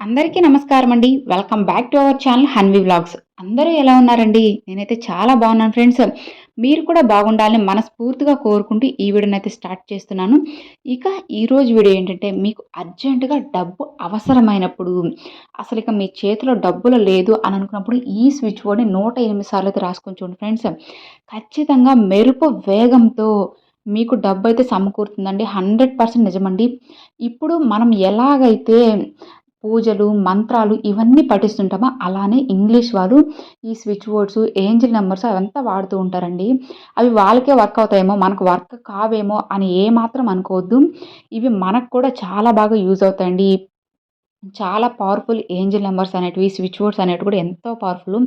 అందరికీ నమస్కారం అండి. Welcome back to our channel Hanvi vlogs అందరూ ఎలా ఉన్నారండి? నేనైతే చాలా బాగున్నాను ఫ్రెండ్స్ మీరు కూడా బాగుండాలని మనస్ఫూర్తిగా కోరుకుంటూ ఈ వీడియోనైతే స్టార్ట్ చేస్తున్నాను. ఇక ఈరోజు వీడియో ఏంటంటే మీకు అర్జెంటుగా డబ్బు అవసరమైనప్పుడు అసలు ఇక మీ చేతిలో డబ్బులు లేదు అని అనుకున్నప్పుడు ఈ స్విచ్ బోర్డ్ని నూట ఎనిమిది సార్లు అయితే రాసుకొని చూడండి ఫ్రెండ్స్ ఖచ్చితంగా మెరుపు వేగంతో మీకు డబ్బు అయితే సమకూరుతుందండి. హండ్రెడ్ పర్సెంట్ నిజమండి. ఇప్పుడు మనం ఎలాగైతే పూజలు మంత్రాలు ఇవన్నీ పఠిస్తుంటామో? అలానే ఇంగ్లీష్ వాళ్ళు ఈ స్విచ్ బోర్డ్స్ ఏంజిల్ నెంబర్స్ అవంతా వాడుతూ ఉంటారండి. అవి వాళ్ళకే వర్క్ అవుతాయేమో మనకు వర్క్ కావేమో అని ఏమాత్రం అనుకోవద్దు. ఇవి మనకు కూడా చాలా బాగా యూజ్ అవుతాయండి. చాలా పవర్ఫుల్ ఏంజిల్ నెంబర్స్ అనేటివి స్విచ్ బోర్డ్స్ అనేటివి కూడా ఎంతో పవర్ఫుల్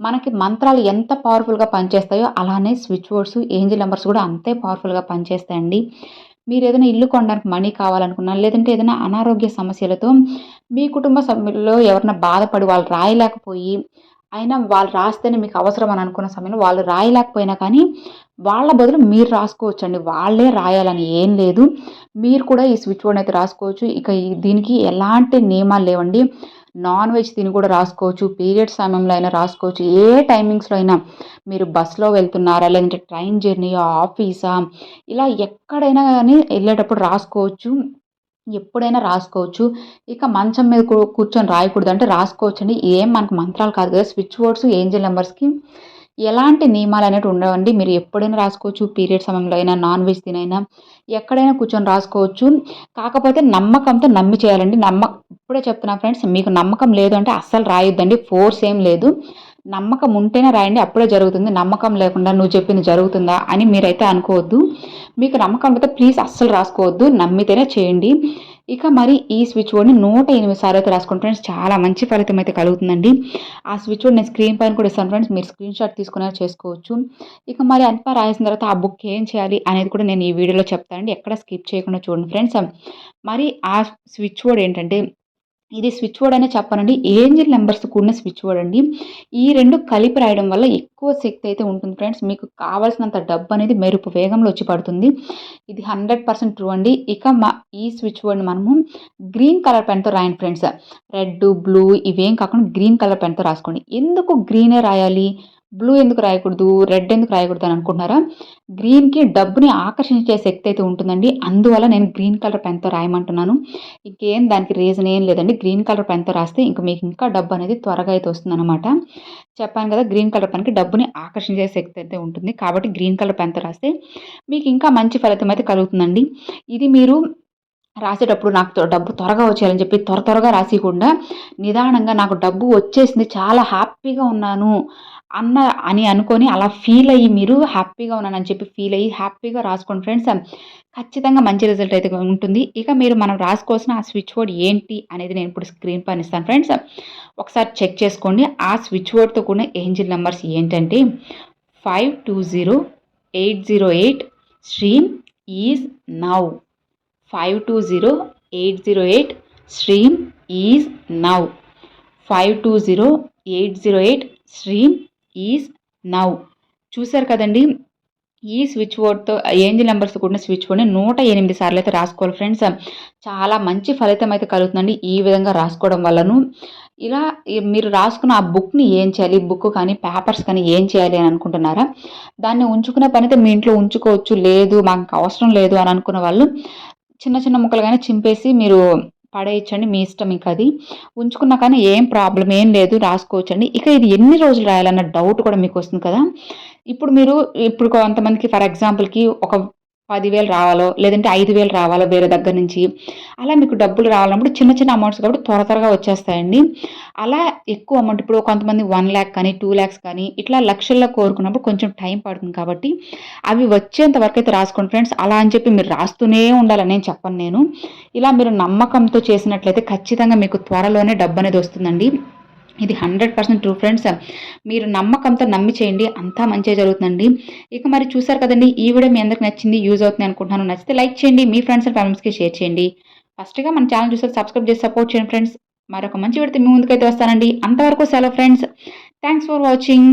మనకి మంత్రాలు ఎంత పవర్ఫుల్గా పనిచేస్తాయో అలానే స్విచ్ బోర్డ్స్ ఏంజిల్ నెంబర్స్ కూడా అంతే పవర్ఫుల్గా పనిచేస్తాయండి. మీరు ఏదైనా ఇల్లు కొనడానికి మనీ కావాలనుకున్నా లేదంటే ఏదైనా అనారోగ్య సమస్యలతో మీ కుటుంబ సభ్యుల్లో ఎవరైనా బాధపడి వాళ్ళు రాయలేకపోయి అయినా వాళ్ళు రాస్తేనే మీకు అవసరం అని అనుకున్న సమయంలో వాళ్ళు రాయలేకపోయినా కానీ వాళ్ళ బదులు మీరు రాసుకోవచ్చండి. వాళ్ళే రాయాలని ఏం లేదు. మీరు కూడా ఈ స్విచ్ బోర్డ్ అయితే రాసుకోవచ్చు. ఇక దీనికి ఎలాంటి నియమాలు లేవండి. నాన్ వెజ్ తిని కూడా రాసుకోవచ్చు పీరియడ్ సమయంలో అయినా రాసుకోవచ్చు ఏ టైమింగ్స్లో అయినా. మీరు బస్సులో వెళ్తున్నారా లేదంటే ట్రైన్ జర్నీ ఆఫీసా? ఇలా ఎక్కడైనా కానీ వెళ్ళేటప్పుడు రాసుకోవచ్చు ఎప్పుడైనా రాసుకోవచ్చు. ఇక మంచం మీద కూర్చొని రాయకూడదు. అంటే రాసుకోవచ్చు అండి ఏం మనకు మంత్రాలు కాదు కదా. స్విచ్ బోర్డ్స్ ఏంజల్ నెంబర్స్కి ఎలాంటి నియమాలు అనేవి ఉండవండి. మీరు ఎప్పుడైనా రాసుకోవచ్చు పీరియడ్ సమయంలో అయినా నాన్ వెజ్ తినైనా ఎక్కడైనా కూర్చొని రాసుకోవచ్చు. కాకపోతే నమ్మకంతో నమ్మి చేయాలండి. నమ్మ ఇప్పుడే చెప్తున్నా ఫ్రెండ్స్ మీకు నమ్మకం లేదు అంటే అస్సలు రాయొద్దండి. ఫోర్స్ ఏం లేదు. నమ్మకం ఉంటేనే రాయండి అప్పుడే జరుగుతుంది. నమ్మకం లేకుండా నువ్వు చెప్పింది జరుగుతుందా అని మీరైతే అనుకోవద్దు. మీకు నమ్మకం అయితే ప్లీజ్ అస్సలు రాసుకోవద్దు. నమ్మితేనే చేయండి. ఇక మరి ఈ స్విచ్ బోర్డ్ని నూట ఎనిమిది సార్లు అయితే రాసుకోండి ఫ్రెండ్స్ చాలా మంచి ఫలితం అయితే కలుగుతుందండి. ఆ స్విచ్ బోర్డ్ నేను స్క్రీన్ పైన కూడా ఇస్తాను ఫ్రెండ్స్. మీరు స్క్రీన్ షాట్ తీసుకునే చేసుకోవచ్చు. ఇక మరి అంతా రాసిన తర్వాత ఆ బుక్ ఏం చేయాలి అనేది కూడా నేను ఈ వీడియోలో చెప్తానండి. ఎక్కడ స్కిప్ చేయకుండా చూడండి ఫ్రెండ్స్. మరి ఆ స్విచ్ బోర్డ్ ఏంటంటే ఇది స్విచ్ బోర్డ్ అనే చెప్పనండి. ఏంజిల్ నెంబర్స్ కూడిన స్విచ్ బోర్డ్ అండి. ఈ రెండు కలిపి రాయడం వల్ల ఎక్కువ శక్తి అయితే ఉంటుంది ఫ్రెండ్స్ మీకు కావాల్సినంత డబ్బు అనేది మెరుపు వేగంలో వచ్చి పడుతుంది. ఇది హండ్రెడ్ పర్సెంట్ ట్రూ అండి. ఇక మా ఈ స్విచ్ బోర్డ్ని మనము గ్రీన్ కలర్ పెన్తో రాయండి ఫ్రెండ్స్ రెడ్ బ్లూ ఇవేం కాకుండా గ్రీన్ కలర్ పెన్తో రాసుకోండి. ఎందుకు గ్రీనే రాయాలి? బ్లూ ఎందుకు రాయకూడదు రెడ్ ఎందుకు రాయకూడదు అని అనుకుంటున్నారా? గ్రీన్కి డబ్బుని ఆకర్షించే శక్తి అయితే ఉంటుందండి. అందువల్ల నేను గ్రీన్ కలర్ పెన్తో రాయమంటున్నాను. ఇంకేం దానికి రీజన్ ఏం లేదండి. గ్రీన్ కలర్ పెన్తో రాస్తే ఇంకా మీకు ఇంకా డబ్బు అనేది త్వరగా అయితే వస్తుందన్నమాట. చెప్పాను కదా గ్రీన్ కలర్ పెన్కి డబ్బుని ఆకర్షించే శక్తి అయితే ఉంటుంది. కాబట్టి గ్రీన్ కలర్ పెన్తో రాస్తే మీకు ఇంకా మంచి ఫలితం అయితే కలుగుతుందండి. ఇది మీరు రాసేటప్పుడు నాకు డబ్బు త్వరగా వచ్చేయాలని చెప్పి త్వర త్వరగా రాసికుండా నిదానంగా నాకు డబ్బు వచ్చేసింది చాలా హ్యాపీగా ఉన్నాను అన్న అని అనుకొని అలా ఫీల్ అయ్యి మీరు హ్యాపీగా ఉన్నానని చెప్పి ఫీల్ అయ్యి హ్యాపీగా రాసుకోండి ఫ్రెండ్స్. ఖచ్చితంగా మంచి రిజల్ట్ అయితే ఉంటుంది. ఇక మీరు మనం రాసుకోవాల్సిన ఆ స్విచ్ బోర్డ్ ఏంటి అనేది నేను ఇప్పుడు స్క్రీన్ పైన ఇస్తాను ఫ్రెండ్స్. ఒకసారి చెక్ చేసుకోండి. ఆ స్విచ్ బోర్డ్తో కూడిన ఏంజిల్ నెంబర్స్ ఏంటంటే five two zero eight zero eight stream is now. Five two zero eight zero eight stream is now. Five two zero eight zero eight stream is now. చూసారు కదండి ఈ switch బోర్డ్తో angel numbers కూడిన switch బోర్డ్ని నూట ఎనిమిది సార్లు అయితే రాసుకోవాలి ఫ్రెండ్స్. చాలా మంచి ఫలితం అయితే కలుగుతుందండి ఈ విధంగా రాసుకోవడం వల్లను. ఇలా మీరు రాసుకున్న ఆ బుక్ని ఏం చేయాలి? బుక్ కానీ పేపర్స్ కానీ ఏం చేయాలి అని అనుకుంటున్నారా? దాన్ని ఉంచుకునే పని అయితే మీ ఇంట్లో ఉంచుకోవచ్చు లేదు మాకు అవసరం లేదు అని అనుకున్న వాళ్ళు చిన్న చిన్న ముక్కలు కానీ చింపేసి మీరు పడేయచ్చండి మీ ఇష్టం ఇంకా అది. ఉంచుకున్నా కానీ ఏం ప్రాబ్లం ఏం లేదు రాసుకోవచ్చండి. ఇక ఇది ఎన్ని రోజులు రాయాలన్న డౌట్ కూడా మీకు వస్తుంది కదా. ఇప్పుడు మీరు ఇప్పుడు కొంతమందికి ఫర్ ఎగ్జాంపుల్కి ఒక పదివేలు రావాలో లేదంటే ఐదు వేలు రావాలో వేరే దగ్గర నుంచి అలా మీకు డబ్బులు రావాలన్నప్పుడు చిన్న చిన్న అమౌంట్స్ కాబట్టి త్వర త్వరగా వచ్చేస్తాయండి. అలా ఎక్కువ అమౌంట్ ఇప్పుడు కొంతమంది వన్ ల్యాక్ కానీ టూ ల్యాక్స్ కానీ ఇట్లా లక్షల్లో కోరుకున్నప్పుడు కొంచెం టైం పడుతుంది కాబట్టి అవి వచ్చేంత వరకు అయితే రాసుకోండి ఫ్రెండ్స్ అలా అని చెప్పి మీరు రాస్తూనే ఉండాలని నేను చెప్పను నేను. ఇలా మీరు నమ్మకంతో చేసినట్లయితే ఖచ్చితంగా మీకు త్వరలోనే డబ్బు అనేది వస్తుందండి. ఇది హండ్రెడ్ పర్సెంట్ ట్రూ ఫ్రెండ్స్. మీరు నమ్మకంతో నమ్మి చేయండి అంతా మంచిగా జరుగుతుందండి. ఇక మరి చూసారు కదండి ఈ వీడియో మీ అందరికి నచ్చింది యూజ్ అవుతుంది అనుకుంటున్నాను. నచ్చితే లైక్ చేయండి మీ ఫ్రెండ్స్ అండ్ ఫ్యామిలీస్కి షేర్ చేయండి. ఫస్ట్గా మన ఛానల్ చూసారు సబ్స్క్రైబ్ చేసి సపోర్ట్ చేయండి ఫ్రెండ్స్. మరొక మంచి విడితే మీ ముందుకైతే వస్తానండి. అంతవరకు సెలవు ఫ్రెండ్స్. Thanks for watching